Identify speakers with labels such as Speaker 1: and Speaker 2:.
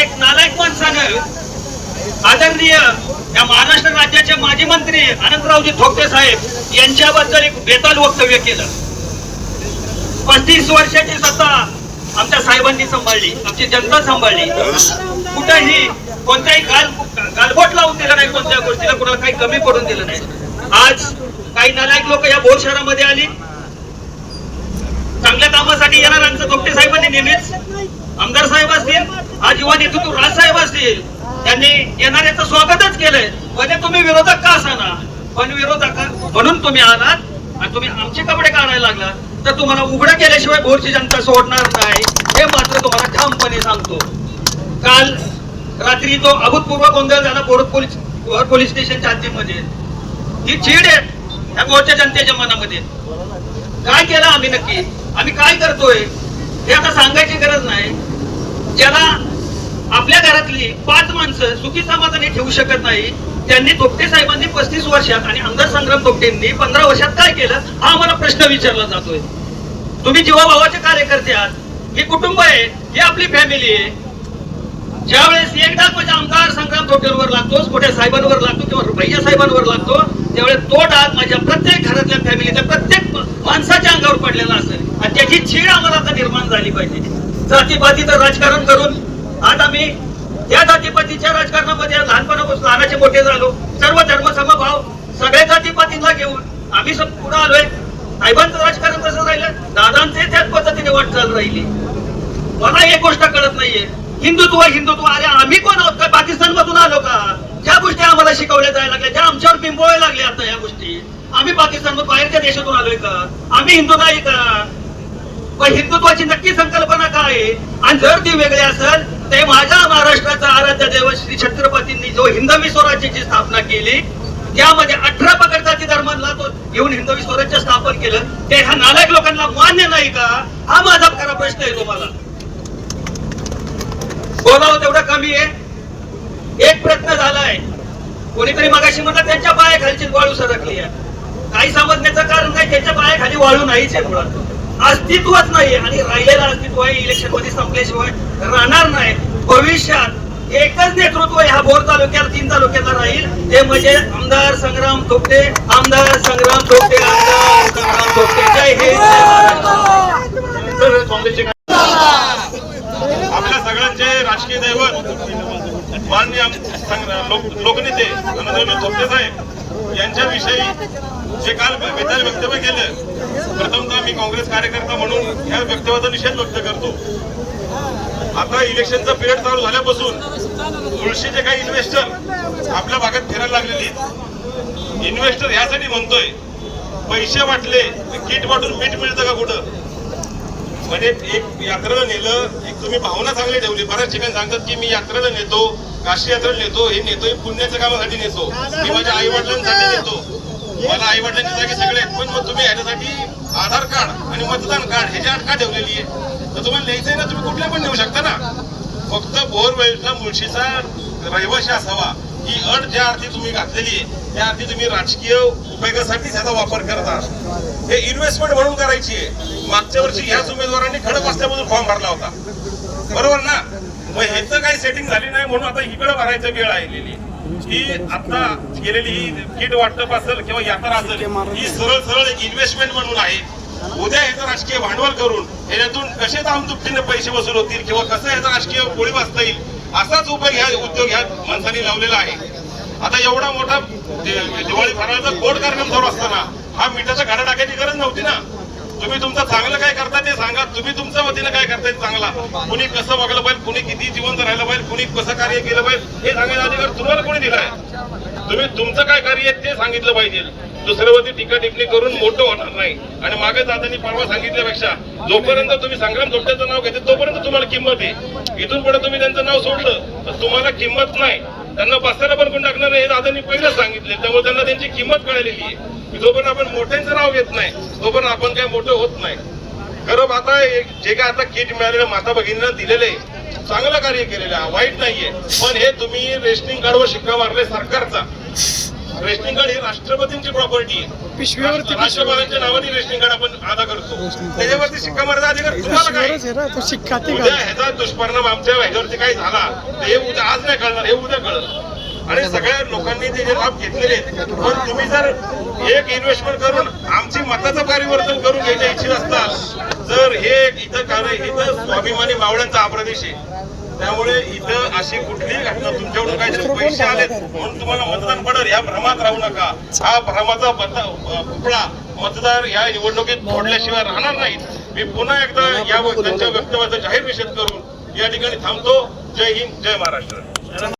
Speaker 1: एक नालायक माणसानं आदरणीय या महाराष्ट्र राज्याचे माजी मंत्री अनंतरावजी थोपटे साहेब यांच्याबद्दल एक बेताल वक्तव्य केलं. पस्तीस वर्षाची सत्ता आमच्या साहेबांनी सांभाळली आमची जनता सांभाळली. कुठेही कोणत्याही गाल गालबोट लावून दिलं नाही कोणत्या गोष्टीला कुणाला काही कमी पडून दिलं नाही. आज काही नालायक लोक या भोर शहरामध्ये आली. चांगल्या कामासाठी येणाऱ्यांचं थोपटे साहेबांनी नेहमीच. आमदार साहेब असतील आजीवा युवा नेतृत्व राज साहेब असतील त्यांनी येणाऱ्याचं स्वागतच केलंय. म्हणजे तुम्ही विरोधक का असाना? पण विरोधक म्हणून तुम्ही आलात आणि तुम्ही आमचे कपडे काढायला लागला. तर तुम्हाला उघडं केल्याशिवाय भोरची जनता सोडणार नाही. हे मात्र तुम्हाला ठामपणे सांगतो. काल रात्री तो अभूतपूर्व गोंधळ झाला बोर पोलीस बोर पोलीस स्टेशनच्या हद्दीमध्ये. ही चीड आहे ह्या भोरच्या जनतेच्या मनामध्ये. काय केलं आम्ही नक्की? आम्ही काय करतोय? हे आता सांगायची गरज नाही. ज्याला आपल्या घरातली पाच माणसं सुखी समाधानी ठेवू शकत नाही त्यांनी तोपटे साहेबांनी पस्तीस वर्षात आणि आमदार संग्राम दोपटेंनी पंधरा वर्षात काय केलं हा आम्हाला प्रश्न विचारला जातोय. तुम्ही जीवाभावाचे कार्यकर्ते आहात. हे कुटुंब आहे ही आपली फॅमिली आहे. ज्यावेळेस एकदा म्हणजे आमदार संग्राम थोटेवर लागतो मोठ्या साहेबांवर लागतो किंवा रुपया साहेबांवर लागतो त्यावेळेस तो डाग माझ्या प्रत्येक घरातल्या फॅमिलीच्या प्रत्येक माणसाच्या अंगावर पडलेला असेल. आणि त्याची छीड आम्हाला आता निर्माण झाली पाहिजे. जातीपातीचं राजकारण करून आज आम्ही त्या जातीपातीच्या राजकारणामध्ये लहानपणापासून लहानाचे मोठे झालो. सर्व धर्म समभाव सगळ्या जातीपातीला घेऊन आम्ही सब पुढे आलोय. साहेबांचं राजकारण कसं राहिलं? दादांचे त्याच पद्धतीने वाटचाल राहिली. मला एक गोष्ट कळत नाहीये. हिंदुत्व हिंदुत्व. अरे आम्ही कोण आहोत? काय पाकिस्तान मधून आलो का? ज्या गोष्टी आम्हाला शिकवल्या जायला लागल्या. ज्या आमच्यावर बिंबवायला लागल्या आता या गोष्टी. आम्ही पाकिस्तान बाहेरच्या देशातून आलोय का? आम्ही हिंदू नाही का? पण हिंदुत्वाची नक्की संकल्पना काय आणि जर ती वेगळी असेल ते माझ्या महाराष्ट्राचा आराध्य देव श्री छत्रपतींनी जो हिंदवी स्वराज्याची स्थापना केली त्यामध्ये अठरा पकडजाती धर्मांना तो घेऊन हिंदवी स्वराज्य स्थापन केलं ते ह्या नालायक लोकांना मान्य नाही का? हा माझा खरा प्रश्न आहे तुम्हाला. बोलावं तेवढं कमी आहे. एक प्रयत्न झालाय. कोणीतरी मगाशी म्हणलं त्यांच्या पायाखालची वाळू सरकली आहे. काही समजण्याचं कारण नाही त्यांच्या पायाखाली वाळू नाहीच आहे मुळात. अस्तित्वच नाही आणि राहिलेलं अस्तित्व आहे इलेक्शनमध्ये संपल्याशिवाय राहणार नाही. भविष्यात एकच नेतृत्व ह्या भोर तालुक्यात तीन तालुक्याला राहील. ते म्हणजे आमदार संग्राम थोपटे. आमदार संग्राम थोपटे. आमदार संग्राम थोपटे. जय हिंद.
Speaker 2: काँग्रेसचे आपल्या सगळ्यांचे राजकीय दैवत माननीय लोकनेते अनंतराव थोपटे साहेब यांच्याविषयी जे काल बेताल वक्तव्य केलं. प्रथमतः मी काँग्रेस कार्यकर्ता म्हणून या वक्तव्याचा निषेध व्यक्त करतो. आता इलेक्शनचा पिरियड चालू झाल्यापासून तुळशीचे काही इन्व्हेस्टर आपल्या भागात फिरायला लागलेले इन्व्हेस्टर ह्यासाठी म्हणतोय पैसे वाटले किट वाटून मीठ मिळतं का कुठं? म्हणजे एक यात्रेला नेलं एक तुम्ही भावना चांगली ठेवली. बऱ्याच ठिकाणी सांगतात की मी यात्रेला नेतो काशी यात्रेला नेतो हे नेतो हे पुण्याच्या कामासाठी नेतो. मी माझ्या आई वडिलांसाठी नेतो. मला आई वडिलांची जागे सगळे आहेत पण मग तुम्ही ह्याच्यासाठी आधार कार्ड आणि मतदान कार्ड ह्याची अट का ठेवलेली आहे तर तुम्हाला लिहायचंय ना तुम्ही कुठल्या पण नेऊ शकता ना. फक्त बोरवेलचा मुळशीचा रहिवाशी असावा. ही अट ज्या अर्थी तुम्ही घातलेली आहे त्या अर्थी तुम्ही राजकीय उपयोगासाठी त्याचा वापर करता हे इन्व्हेस्टमेंट म्हणून करायची आहे. मागच्या वर्षी ह्याच उमेदवारांनी खडक असल्यापासून फॉर्म भरला होता. बरोबर ना? मग ह्याचं काही सेटिंग झाली नाही म्हणून आता इकडे भरायचं वेळ आलेली की आता गेलेली ही किट वाटप असेल किंवा यात्रा असेल ही सरळ सरळ एक इन्व्हेस्टमेंट म्हणून आहे. उद्या ह्याचं राजकीय भांडवल करून याच्यातून कसे दाम दुपटीने पैसे वसूल होतील किंवा कसं ह्याचा राजकीय गोळी वाचता येईल असाच उपयोग ह्या उद्योग ह्या माणसांनी लावलेला आहे. आता एवढा मोठा दिवाळी फराळाचा कोट कार्यक्रम चालू असताना हा मिठाचा गाडा टाकायची गरज नव्हती ना. तुम्ही तुमचं चांगलं काय करता ते सांगा तुम्ही तुमच्या वतीनं काय करताय चांगला कुणी कसं वागलं पाहिजे कुणी किती जिवंत राहिलं पाहिजे कुणी कसं कार्य केलं पाहिजे हे सांगायचा अधिकार तुम्हाला कोणी दिलाय? तुम्ही तुमचं काय कार्य ते सांगितलं पाहिजे. दुसऱ्यावरती टीका टिप्पणी करून मोठं होणार नाही. आणि मागे दादांनी परवा सांगितल्यापेक्षा जोपर्यंत तुम्ही संग्राम धोट्याचं नाव घेते तोपर्यंत तुम्हाला किंमत आहे. इथून पुढे तुम्ही त्यांचं नाव सोडलं तर तुम्हाला किंमत नाही. त्यांना बसायला पण कोण टाकणार नाही हे दादांनी पहिलंच सांगितले. त्यामुळे त्यांना त्यांची किंमत कळलेली आहे. जोपर्यंत आपण मोठ्यांचं नाव घेत नाही तोपर्यंत आपण काय मोठं होत नाही. खरं आता एक- जे काय आता किट मिळालेलं माता भगिनींना दिलेलं आहे चांगलं कार्य केलेलं आहे वाईट नाहीये. पण हे तुम्ही रेशनिंग कार्डवर शिक्का मारले सरकारचा. रेशनिंग कार्ड ही राष्ट्रपतींची प्रॉपर्टी आहे.
Speaker 3: पिशवीवरती
Speaker 2: राष्ट्रपतींच्या नावाने रेशनिंग कार्ड आपण अदा करतो. त्याच्यावरती शिक्का मारायचा अधिकार तुम्हाला काय?
Speaker 3: शिक्का
Speaker 2: ह्याचा दुष्परिणाम आमच्या ह्याच्यावरती काही झाला. हे उद्या आज नाही कळणार हे उद्या कळलं. आणि सगळ्या लोकांनी ते जे लाभ घेतलेले पण तुम्ही जर एक इन्व्हेस्टमेंट करून आमची मताचं परिवर्तन करून घ्यायच्या इच्छित असताल जर हे इथं कार्य इथं स्वाभिमानी मावळ्यांचा हा प्रदेश आहे. त्यामुळे इथं अशी कुठलीही घटना तुमच्याकडून काहीतरी पैसे आलेत म्हणून तुम्हाला मतदान पडेल. या भ्रमात राहू नका. हा भ्रमाचा पुतळा मतदार या निवडणुकीत फोडल्याशिवाय राहणार नाहीत. मी पुन्हा एकदा या त्यांच्या वक्तव्याचा जाहीर निषेध करून या ठिकाणी थांबतो. जय हिंद जय महाराष्ट्र.